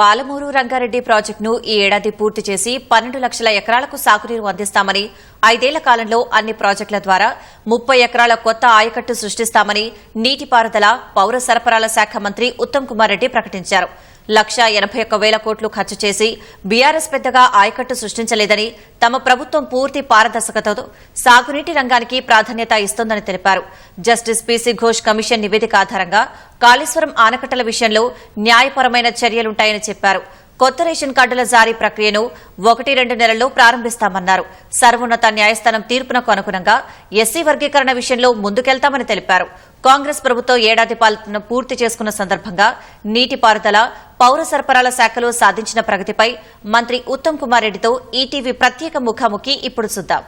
పాలమూరు రంగారెడ్డి ప్రాజెక్టును ఈ ఏడాది పూర్తి చేసి పన్నెండు లక్షల ఎకరాలకు సాగునీరు అందిస్తామని ఐదేళ్ళ కాలంలో అన్ని ప్రాజెక్టుల ద్వారా ముప్పై ఎకరాల కొత్త ఆయకట్టు సృష్టిస్తామని నీటిపారుదల పౌర సరఫరాల శాఖ మంత్రి ఉత్తమ్ కుమార్ రెడ్డి ప్రకటించారు. లక్షా ఎనభై ఒక్క వేల కోట్లు ఖర్చు చేసి బీఆర్ఎస్ పెద్దగా ఆయకట్టు సృష్టించలేదని తమ ప్రభుత్వం పూర్తి పారదర్శకతతో సాగునీటి రంగానికి ప్రాధాన్యత ఇస్తోందని తెలిపారు. జస్టిస్ పీసీ ఘోష్ కమిషన్ నివేదిక ఆధారంగా కాళేశ్వరం ఆనకట్టల విషయంలో న్యాయపరమైన చర్యలుంటాయని చెప్పారు. కొత్త రేషన్ కార్డుల జారీ ప్రక్రియను ఒకటి రెండు నెలల్లో ప్రారంభిస్తామన్నారు. సర్వోన్నత న్యాయస్థానం తీర్పునకు అనుగుణంగా ఎస్సీ వర్గీకరణ విషయంలో ముందుకెళ్తామని తెలిపారు. కాంగ్రెస్ ప్రభుత్వం ఏడాది పాలన పూర్తి చేసుకున్న సందర్భంగా నీటిపారుదల పౌర సరఫరాల శాఖలో సాధించిన ప్రగతిపై మంత్రి ఉత్తమ్ కుమార్ రెడ్డితో ఈటీవీ ప్రత్యేక ముఖాముఖి ఇప్పుడు చూద్దాం.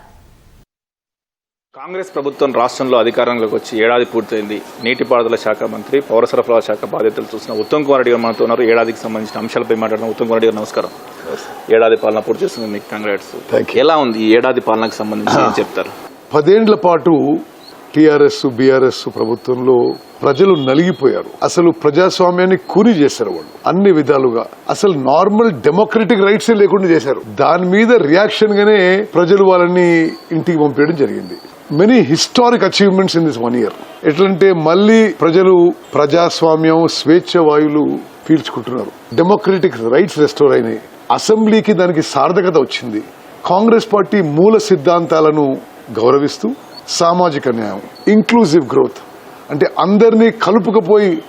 కాంగ్రెస్ ప్రభుత్వం రాష్ట్రంలో అధికారంలోకి వచ్చి ఏడాది పూర్తయింది. నీటిపారుదల శాఖ మంత్రి పౌర సరఫరాల శాఖ బాధ్యతలు చూసిన ఉత్తమ్ కుమార్ రెడ్డి గారు మనతో ఉన్నారు. ఏడాదికి సంబంధించిన అంశాలపై మాట్లాడిన ఉత్తమ్ కుమార్ రెడ్డి గారు నమస్కారం. ఏడాది పాలన పూర్తి చేస్తుంది మీకు. Thank ఎలా ఉంది? ఈ ఏడాది పాలనకు సంబంధించి చెప్తారు? పదేండ్ల పాటు టీఆర్ఎస్ బీఆర్ఎస్ ప్రభుత్వంలో ప్రజలు నలిగిపోయారు. అసలు ప్రజాస్వామ్యాన్ని కూని చేశారు వాళ్ళు. అన్ని విధాలుగా. అసలు నార్మల్ డెమోక్రటిక్ రైట్స్ లేకుండా చేశారు. దాని మీద రియాక్షన్ గానే ప్రజలు వాళ్ళని ఇంటికి పంపించడం జరిగింది. Many historic achievements in this one year ఎట్లంటే మళ్ళీ ప్రజలు ప్రజాస్వామ్యం స్వేచ్ఛ వాయువులు పీల్చుకుంటున్నారు. డెమోక్రటిక్ రైట్స్ రెస్టోర్ అయినాయి. అసెంబ్లీకి దానికి సార్థకత వచ్చింది. కాంగ్రెస్ పార్టీ మూల సిద్ధాంతాలను గౌరవిస్తూ సామాజిక న్యాయం ఇంక్లూజివ్ గ్రోత్ అంటే అందరినీ కలుపుకపోయి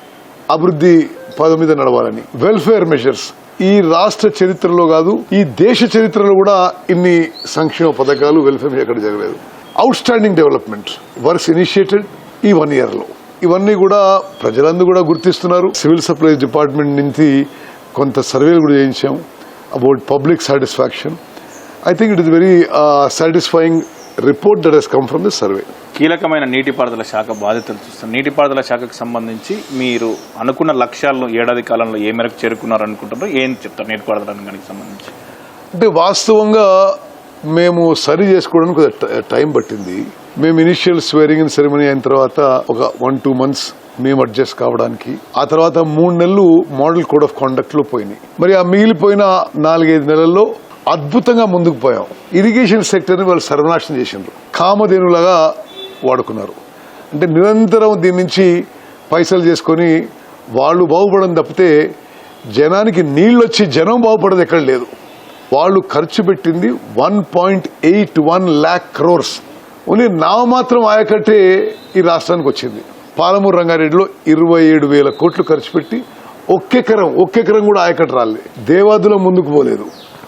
అభివృద్ధి పదం మీద నడవాలని. వెల్ఫేర్ మెజర్స్ ఈ రాష్ట్ర చరిత్రలో కాదు ఈ దేశ చరిత్రలో కూడా ఇన్ని సంక్షేమ పథకాలు వెల్ఫేర్ ఎక్కడ జరగలేదు. Outstanding development works initiated ఈ వన్ ఇయర్లో. ఇవన్నీ కూడా ప్రజలందరూ కూడా గుర్తిస్తున్నారు. సివిల్ సప్లైస్ డిపార్ట్మెంట్ నుంచి కొంత సర్వేలు కూడా చేయించాం. About public satisfaction I think it is very satisfying report that has come from this survey కీలకమైన నీటిపారుదల శాఖ బాధ్యతలు చూస్తారు నీటిపారుదల శాఖకు సంబంధించి మీరు అనుకున్న లక్ష్యాలను ఏడాది కాలంలో ఏ మేరకు చేరుకున్నారు అనుకుంటారో ఏం చెప్తారు నీటిపారుదల రంగానికి సంబంధించి? అంటే వాస్తవంగా మేము సరి చేసుకోవడానికి ట- టైం పట్టింది. మేము ఇనిషియల్ స్వేరింగ్ ఇన్ సెరమనీ అయిన తర్వాత ఒక వన్ టూ మంత్స్ మేము అడ్జస్ట్ కావడానికి. ఆ తర్వాత మూడు నెలలు మోడల్ కోడ్ ఆఫ్ కాండక్ట్లో పోయినాయి. మరి ఆ మిగిలిపోయిన నాలుగైదు నెలల్లో అద్భుతంగా ముందుకు పోయాం. ఇరిగేషన్ సెక్టర్ని వాళ్ళు సర్వనాశనం చేసిండ్రు. కామధేనులాగా వాడుకున్నారు. అంటే నిరంతరం దీని నుంచి పైసలు చేసుకొని వాళ్ళు బాగుపడడం తప్పితే జనానికి నీళ్ళు వచ్చి జనం బాగుపడదు ఎక్కడ లేదు. వాళ్ళు ఖర్చు పెట్టింది one point eight one lakh crores only నామమాత్రం ఆయకట్టే ఈ రాష్ట్రానికి వచ్చింది. పాలమూరు రంగారెడ్డిలో ఇరవై ఏడు వేల కోట్లు ఖర్చు పెట్టి ఒక్కెకరం ఒక్కెకరం కూడా ఆయకట్టు రాలేదు దేవాదులో ముందుకు పోలేదు.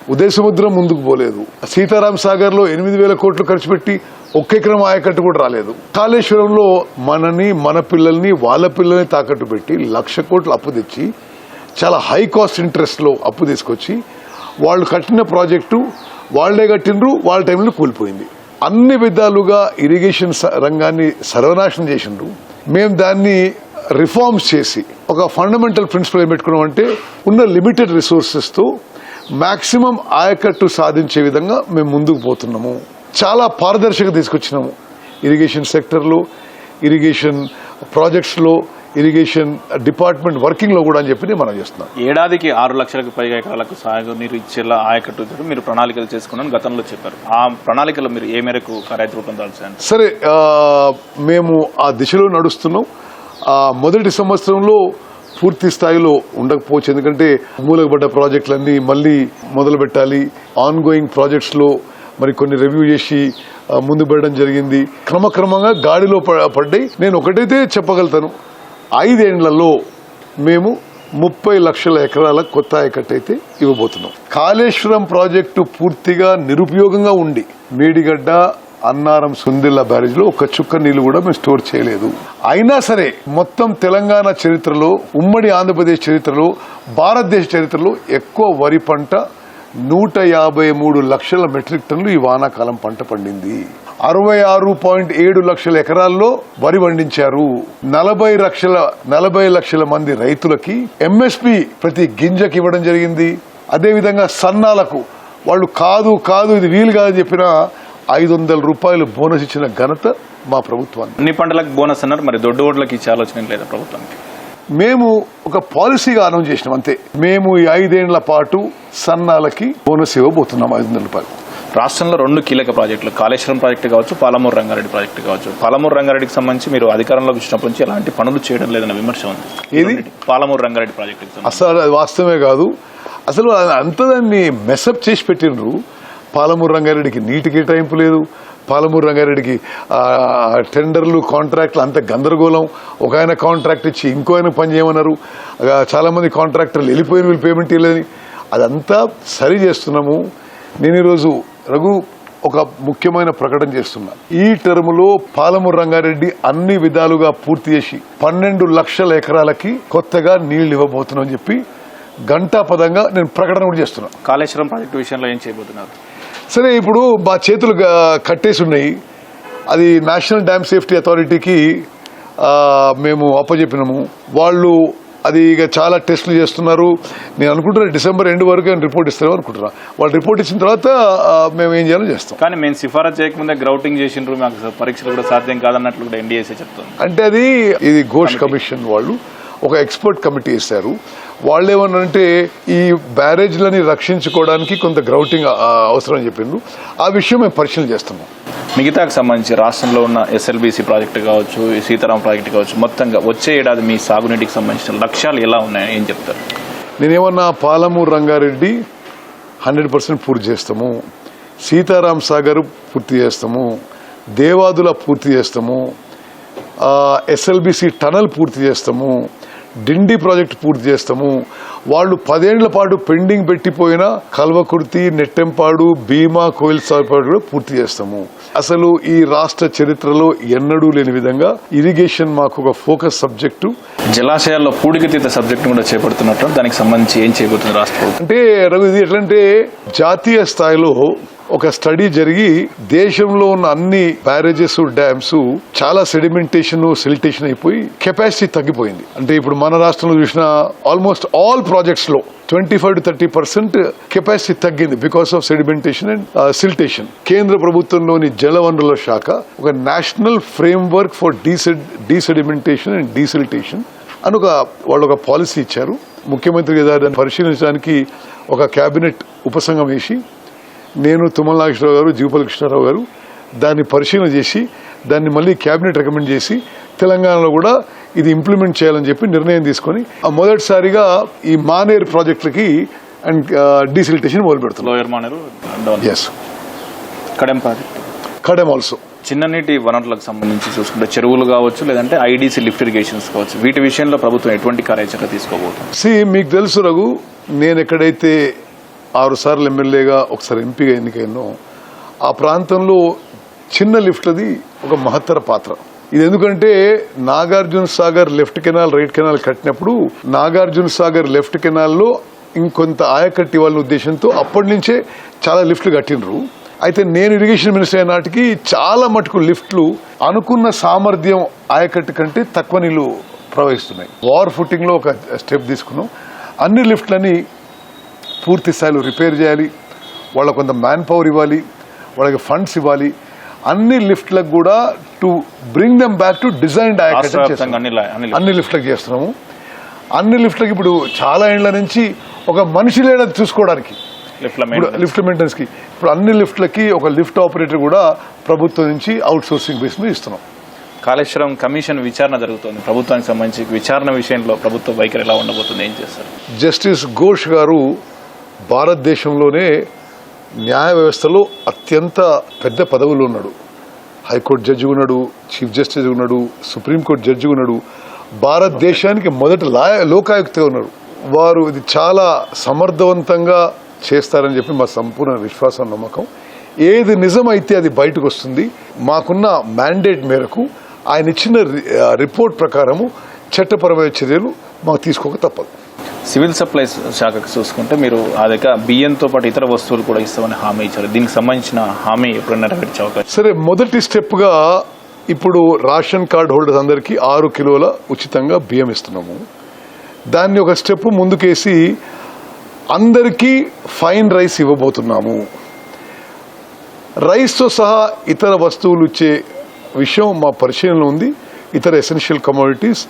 ఉదయ సముద్రం ముందుకు పోలేదు. సీతారాం సాగర్లో ఎనిమిది వేల కోట్లు ఖర్చు పెట్టి ఒక్కెకరం ఆయకట్టు కూడా రాలేదు. కాళేశ్వరంలో మనని మన పిల్లల్ని వాళ్ళ పిల్లల్ని తాకట్టు పెట్టి లక్ష కోట్లు అప్పు తెచ్చి చాలా హై కాస్ట్ ఇంట్రెస్ట్లో అప్పు తీసుకొచ్చి వాళ్ళు కట్టిన ప్రాజెక్టు వాళ్ళే కట్టినరు వాళ్ళ టైంలో కూలిపోయింది. అన్ని విధాలుగా ఇరిగేషన్ స- రంగాన్ని సర్వనాశనం చేసిండ్రు. మేము దాన్ని రిఫార్మ్స్ చేసి ఒక ఫండమెంటల్ ప్రిన్సిపల్ ఏం పెట్టుకున్నాం అంటే ఉన్న లిమిటెడ్ రిసోర్సెస్తో తో మాక్సిమం ఆయకట్టు సాధించే విధంగా మేము ముందుకు పోతున్నాము. చాలా పారదర్శక తీసుకొచ్చినాము. ఇరిగేషన్ సెక్టర్లో ఇరిగేషన్ ప్రాజెక్ట్స్లో ఇరిగేషన్ డిపార్ట్మెంట్ వర్కింగ్లో కూడా అని చెప్పి మనం చేస్తున్నాం. ఏడాదికి ఆరు లక్షలకు పైగా ఎకరాలకు సాగు నీరు ఇచ్చేలా ఆయకట్టు మీరు ప్రణాళికలు చేసుకున్నాను గతంలో చెప్పారు. ఆ ప్రణాళికలో మీరు ఏ మేరకు కార్యాచరణ రూపొందాల్సి సరే మేము ఆ దిశలో నడుస్తున్నాం. ఆ మొదటి సంవత్సరంలో పూర్తి స్థాయిలో ఉండకపోవచ్చు. ఎందుకంటే మూలకపడ్డ ప్రాజెక్టులన్నీ మళ్ళీ మొదలు పెట్టాలి ఆన్ గోయింగ్ ప్రాజెక్ట్స్లో మరి కొన్ని రివ్యూ చేసి ముందు పెట్టడం జరిగింది. క్రమక్రమంగా గాడిలో ప- పడ్డాయి. నేను ఒకటైతే చెప్పగలుగుతాను. ఐదేండ్లలో మేము ముప్పై లక్షల ఎకరాల కొత్త ఆయకట్టు అయితే ఇవ్వబోతున్నాం. కాళేశ్వరం ప్రాజెక్టు పూర్తిగా నిరుపయోగంగా ఉండి మేడిగడ్డ అన్నారం సుందిల్ల బ్యారేజ్లో ఒక చుక్క నీళ్ళు కూడా మేము స్టోర్ చేయలేదు. అయినా సరే మొత్తం తెలంగాణ చరిత్రలో ఉమ్మడి ఆంధ్రప్రదేశ్ చరిత్రలో భారతదేశ చరిత్రలో ఎక్కువ వరి పంట నూట యాభై మూడు లక్షల మెట్రిక్ టన్లు ఈ వానాకాలం పంట పండింది. అరవై ఆరు పాయింట్ ఏడు లక్షల ఎకరాల్లో వరి పండించారు. నలభై లక్షల నలభై లక్షల మంది రైతులకి ఎంఎస్పి ప్రతి గింజకి ఇవ్వడం జరిగింది. అదేవిధంగా సన్నాలకు వాళ్ళు కాదు కాదు ఇది వీలు కాదని చెప్పిన ఐదు వందల రూపాయలు బోనస్ ఇచ్చిన ఘనత మా ప్రభుత్వాన్ని అన్ని పంటలకు బోనస్ అన్నారు మరి దొడ్డు ఓట్లకి ఇచ్చే ఆలోచన లేదా ప్రభుత్వానికి. మేము ఒక పాలసీగా అనౌన్స్ చేసినాం అంతే. మేము ఈ ఐదేళ్ళ పాటు సన్నాలకి బోనస్ ఇవ్వబోతున్నాం ఐదు వందల రూపాయలు. రాష్ట్రంలో రెండు కీలక ప్రాజెక్టులు కాళేశ్వరం ప్రాజెక్టు కావచ్చు పాలమూరు రంగారెడ్డి ప్రాజెక్టు కావచ్చు. పాలమూరు రంగారెడ్డికి సంబంధించి మీరు అధికారంలోకి వచ్చినప్పటి నుంచి ఎలాంటి పనులు చేయడం లేదన్న విమర్శ ఉంది. ఏది? పాలమూరు రంగారెడ్డి ప్రాజెక్టుకి సంబంధించి. అసలు అది వాస్తవమే కాదు. అసలు అంత దాన్ని మెసప్ చేసి పెట్టినరు పాలమూరు రంగారెడ్డికి నీటి కేటాయింపు లేదు. పాలమూరు రంగారెడ్డికి టెండర్లు కాంట్రాక్ట్లు అంత గందరగోళం. ఒక ఆయన కాంట్రాక్ట్ ఇచ్చి ఇంకో ఆయన పని చేయమన్నారు. కాంట్రాక్టర్లు వెళ్ళిపోయిన వీళ్ళు పేమెంట్ ఇవ్వలేదని. అదంతా సరి చేస్తున్నాము. నేను ఈరోజు రఘు ఒక ముఖ్యమైన ప్రకటన చేస్తున్నా. ఈ టర్ములో పాలమూరు రంగారెడ్డి అన్ని విధాలుగా పూర్తి చేసి పన్నెండు లక్షల ఎకరాలకి కొత్తగా నీళ్ళు ఇవ్వబోతున్నాం చెప్పి గంటా పదంగా నేను ప్రకటన కూడా చేస్తున్నాను కాళేశ్వరం ప్రాజెక్టు విషయంలో ఏం చేయబోతున్నారు? సరే ఇప్పుడు మా చేతులు కట్టేసి ఉన్నాయి. అది నేషనల్ డ్యామ్ సేఫ్టీ అథారిటీకి మేము అప్పచెప్పినాము వాళ్ళు అది ఇక చాలా టెస్టులు చేస్తున్నారు. నేను అనుకుంటున్నా డిసెంబర్ ఎండ్ వరకు ఏమైనా రిపోర్ట్ ఇస్తారో అనుకుంటున్నా. వాళ్ళు రిపోర్ట్ ఇచ్చిన తర్వాత మేము ఏం చేయాలో చేస్తాం. కానీ మేము సిఫారసు చేయకముందే గ్రౌటింగ్ చేసిండ్రు. మాకు పరీక్షలు కూడా సాధ్యం కాదన్నట్లు కూడా ఎన్డీఏసీ చెప్తుంది. అంటే అది ఇది ఘోష్ కమిషన్ వాళ్ళు ఒక ఎక్స్పర్ట్ కమిటీ వేశారు. వాళ్ళు ఏమన్నారంటే ఈ బ్యారేజ్లని రక్షించుకోవడానికి కొంత గ్రౌటింగ్ అవసరం అని చెప్పిండ్రు. ఆ విషయం మేము పరిశీలన చేస్తున్నాం. మిగతాకు సంబంధించి రాష్ట్రంలో ఉన్న ఎస్ఎల్బీసీ ప్రాజెక్టు కావచ్చు సీతారాం ప్రాజెక్టు కావచ్చు మొత్తంగా వచ్చే ఏడాది మీ సాగునీటికి సంబంధించిన లక్ష్యాలు ఎలా ఉన్నాయని ఏం చెప్తారు? నేనేమన్నా పాలమూరు రంగారెడ్డి హండ్రెడ్ పర్సెంట్ పూర్తి చేస్తాము. సీతారాం సాగర్ పూర్తి చేస్తాము. దేవాదుల పూర్తి చేస్తాము. ఎస్ఎల్బిసి టనల్ పూర్తి చేస్తాము. డిండి ప్రాజెక్ట్ పూర్తి చేస్తాము. వాళ్ళు పదేళ్ళ పాటు పెండింగ్ పెట్టిపోయిన కల్వకుర్తి నెట్టెంపాడు భీమా కోయిల్ సాగుపాడు కూడా పూర్తి చేస్తాము. అసలు ఈ రాష్ట్ర చరిత్రలో ఎన్నడూ లేని విధంగా ఇరిగేషన్ మాకు ఒక ఫోకస్ సబ్జెక్టు. జలాశయాల్లో పూడికతీత సబ్జెక్టు కూడా చేపడుతున్నట్టు దానికి సంబంధించి ఏం చేయబోతుంది రాష్ట్ర అంటే రఘు ఇది ఎట్లంటే జాతీయ స్థాయిలో ఒక స్టడీ జరిగి దేశంలో ఉన్న అన్ని బ్యారేజెస్ డ్యామ్స్ చాలా సెడిమెంటేషన్ సిల్టేషన్ అయిపోయి కెపాసిటీ తగ్గిపోయింది. అంటే ఇప్పుడు మన రాష్ట్రంలో చూసిన almost all ప్రాజెక్ట్స్లో twenty five to thirty percent capacity తగ్గింది because of sedimentation and siltation కేంద్ర ప్రభుత్వంలోని జలవనరుల శాఖ ఒక national framework for desed desedimentation and desiltation అని ఒక వాళ్ళు ఒక పాలసీ ఇచ్చారు. ముఖ్యమంత్రి గారు దాన్ని పరిశీలించడానికి ఒక కేబినెట్ ఉపసంఘం వేసి నేను తుమ్మల నాగేశ్వరరావు గారు జీవపల్లి కృష్ణారావు గారు దాన్ని పరిశీలన చేసి దాన్ని మళ్ళీ కేబినెట్ రికమెండ్ చేసి తెలంగాణలో కూడా ఇది ఇంప్లిమెంట్ చేయాలని చెప్పి నిర్ణయం తీసుకొని మొదటిసారిగా ఈ మానేర్ ప్రాజెక్టులకి అండ్ డీసిలిటేషన్ మొదలు పెడుతున్నాం lower Maneru dams Kadem project? Kadem also చిన్ననీటి వనరులకు సంబంధించి చూసుకుంటే చెరువులు కావచ్చు లేదంటే ఐడీసీ లిఫ్ట్ ఇరిగేషన్స్ కావచ్చు వీటి విషయంలో ప్రభుత్వం ఎటువంటి కార్యాచరణ తీసుకోబోతుంది? సి మీకు తెలుసు రఘు నేను ఎక్కడైతే ఆరు సార్లు ఎమ్మెల్యేగా ఒకసారి ఎంపీగా ఎన్నికైనో ఆ ప్రాంతంలో చిన్న లిఫ్ట్లది ఒక మహత్తర పాత్ర. ఇది ఎందుకంటే Nagarjuna Sagar left canal right canal కట్టినప్పుడు నాగార్జున సాగర్ లెఫ్ట్ కెనాల్లో ఇంకొంత ఆయకట్టి వాళ్ళ ఉద్దేశంతో అప్పటి నుంచే చాలా లిఫ్ట్లు కట్టినరు అయితే నేను ఇరిగేషన్ మినిస్టర్ అయిన నాటికి చాలా మటుకు లిఫ్ట్లు అనుకున్న సామర్థ్యం ఆయకట్టు కంటే తక్కువ నీళ్ళు ప్రవహిస్తున్నాయి. వార్ ఫుట్టింగ్లో ఒక స్టెప్ తీసుకున్నాం. అన్ని లిఫ్ట్లని పూర్తి స్థాయిలో రిపేర్ చేయాలి. వాళ్ళకు కొంత మ్యాన్ పవర్ ఇవ్వాలి. వాళ్ళకి ఫండ్స్ ఇవ్వాలి. అన్ని లిఫ్ట్లకు కూడా to bring them back to design అన్ని లిఫ్ట్లకు చేస్తున్నాము. అన్ని లిఫ్ట్లకి ఇప్పుడు చాలా ఏళ్ళ నుంచి ఒక మనిషి లేనది చూసుకోవడానికి. లిఫ్ట్ మెయింటెనెన్స్కి. ఇప్పుడు అన్ని లిఫ్ట్లకి ఒక లిఫ్ట్ ఆపరేటర్ కూడా ప్రభుత్వం నుంచి అవుట్ సోర్సింగ్ బేస్ మీద ఇస్తున్నాం. కాళేశ్వరం కమిషన్ విచారణ జరుగుతోంది. ప్రభుత్వానికి సంబంధించి విచారణ విషయంలో ప్రభుత్వ వైఖరి ఎలా ఉండబోతుంది? ఏం చేస్తారు? జస్టిస్ ఘోష్ గారు భారతదేశంలోనే న్యాయ వ్యవస్థలో అత్యంత పెద్ద పదవులు ఉన్నాడు. హైకోర్టు జడ్జి ఉన్నాడు చీఫ్ జస్టిస్ ఉన్నాడు సుప్రీంకోర్టు జడ్జి ఉన్నాడు. భారతదేశానికి మొదటి లాయ లోకాయుక్తగా ఉన్నారు వారు ఇది చాలా సమర్థవంతంగా చేస్తారని చెప్పి మా సంపూర్ణ విశ్వాసం నమ్మకం. ఏది నిజమైతే అది బయటకు వస్తుంది. మాకున్న మ్యాండేట్ మేరకు ఆయన ఇచ్చిన రి- రిపోర్ట్ ప్రకారము చట్టపరమైన చర్యలు మాకు తీసుకోక తప్పదు. సివిల్ సప్లైస్ శాఖకు చూసుకుంటే మీరు ఆ దగ్గర బియ్యంతో పాటు ఇతర వస్తువులు కూడా ఇస్తామని హామీ ఇచ్చారు. దీనికి సంబంధించిన హామీ ఎప్పుడు నెరవేర్చే అవకాశం? సరే మొదటి స్టెప్గా ఇప్పుడు రేషన్ కార్డ్ హోల్డర్స్ అందరికీ ఆరు కిలోల ఉచితంగా బియ్యం ఇస్తున్నాము. దాన్ని ఒక స్టెప్ ముందుకేసి అందరికీ ఫైన్ రైస్ ఇవ్వబోతున్నాము. రైస్తో సహా ఇతర వస్తువులు ఇచ్చే విషయం మా పరిశీలనలో ఉంది. ఇతర ఎసెన్షియల్ కమోడిటీస్.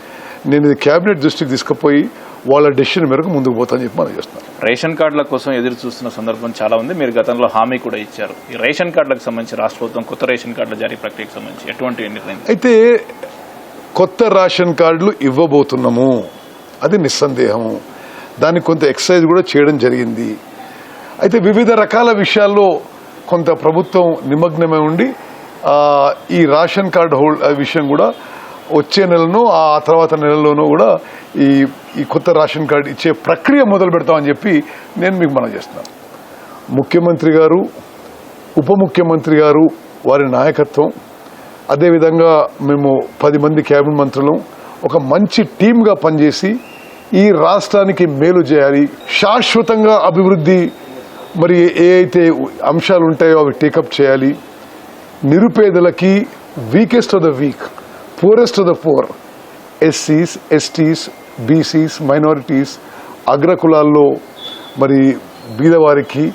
నేను ఇది దృష్టికి తీసుకుపోయి వాళ్ళ డెసిషన్ మేరకు ముందుకు పోతానని చెప్పి మనం చేస్తున్నాను రేషన్ కార్డుల కోసం ఎదురు చూస్తున్న సందర్భం చాలా ఉంది. మీరు గతంలో హామీ కూడా ఇచ్చారు. ఈ రేషన్ కార్డులకు సంబంధించి రాష్ట్ర ప్రభుత్వం కొత్త రేషన్ కార్డుల జారీ ప్రక్రియకు సంబంధించి ఎటువంటి నిర్ణయం? అయితే కొత్త రేషన్ కార్డులు ఇవ్వబోతున్నాము. అది నిస్సందేహము. దానికి కొంత ఎక్సర్సైజ్ కూడా చేయడం జరిగింది. అయితే వివిధ రకాల విషయాల్లో కొంత ప్రభుత్వం నిమగ్నమై ఉండి ఈ రేషన్ కార్డు హోల్డ్ విషయం కూడా వచ్చే నెలను ఆ తర్వాత నెలలోనూ కూడా ఈ ఈ కొత్త రేషన్ కార్డు ఇచ్చే ప్రక్రియ మొదలు పెడతామని చెప్పి నేను మీకు మనం చేస్తున్నాను. ముఖ్యమంత్రి గారు ఉప ముఖ్యమంత్రి గారు వారి నాయకత్వం అదేవిధంగా మేము పది మంది క్యాబినెట్ మంత్రులు ఒక మంచి టీమ్గా పనిచేసి ఈ రాష్ట్రానికి మేలు చేయాలి. శాశ్వతంగా అభివృద్ధి మరి ఏ అయితే అంశాలు ఉంటాయో అవి టేకప్ చేయాలి. నిరుపేదలకి weakest of the weak poorest of the poor ఎస్సీస్ ఎస్టీస్ బీసీస్ మైనారిటీస్ అగ్రకులాల్లో మరి బీదవారికి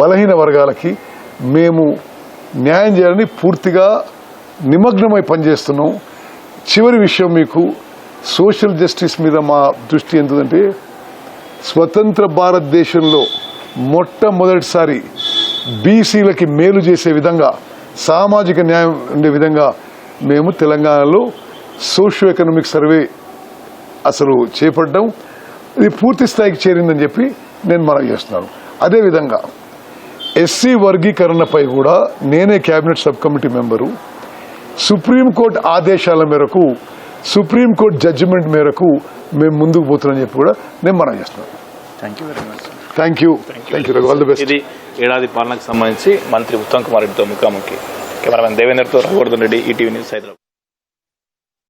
బలహీన వర్గాలకి మేము న్యాయం చేయాలని పూర్తిగా నిమగ్నమై పనిచేస్తున్నాం. చివరి విషయం మీకు సోషల్ జస్టిస్ మీద మా దృష్టి ఎంతంటే స్వతంత్ర భారతదేశంలో మొట్టమొదటిసారి బీసీలకి మేలు చేసే విధంగా సామాజిక న్యాయం ఉండే విధంగా మేము తెలంగాణలో సోషియో ఎకనామిక్ సర్వే అసలు చేపట్టడం ఇది పూర్తి స్థాయికి చేరిందని చెప్పి నేను మనవి చేస్తున్నాను. అదేవిధంగా ఎస్సీ వర్గీకరణపై కూడా నేనే cabinet sub committee member. Supreme court ఆదేశాల మేరకు సుప్రీంకోర్టు జడ్జిమెంట్ మేరకు మేము ముందుకు పోతున్నామని చెప్పి కూడా నేను మనం చేస్తున్నాను. Thank you very much thank you thank you all the best ఇది ఏడాది పాలనకు సంబంధించి మంత్రి ఉత్తమ్ కుమార్ రెడ్డితో ముఖాముఖి. కెమెరామెన్ దేవేందర్తో రఘువర్ధన్ రెడ్డి ఈటీవీ న్యూస్ హైదరాబాద్.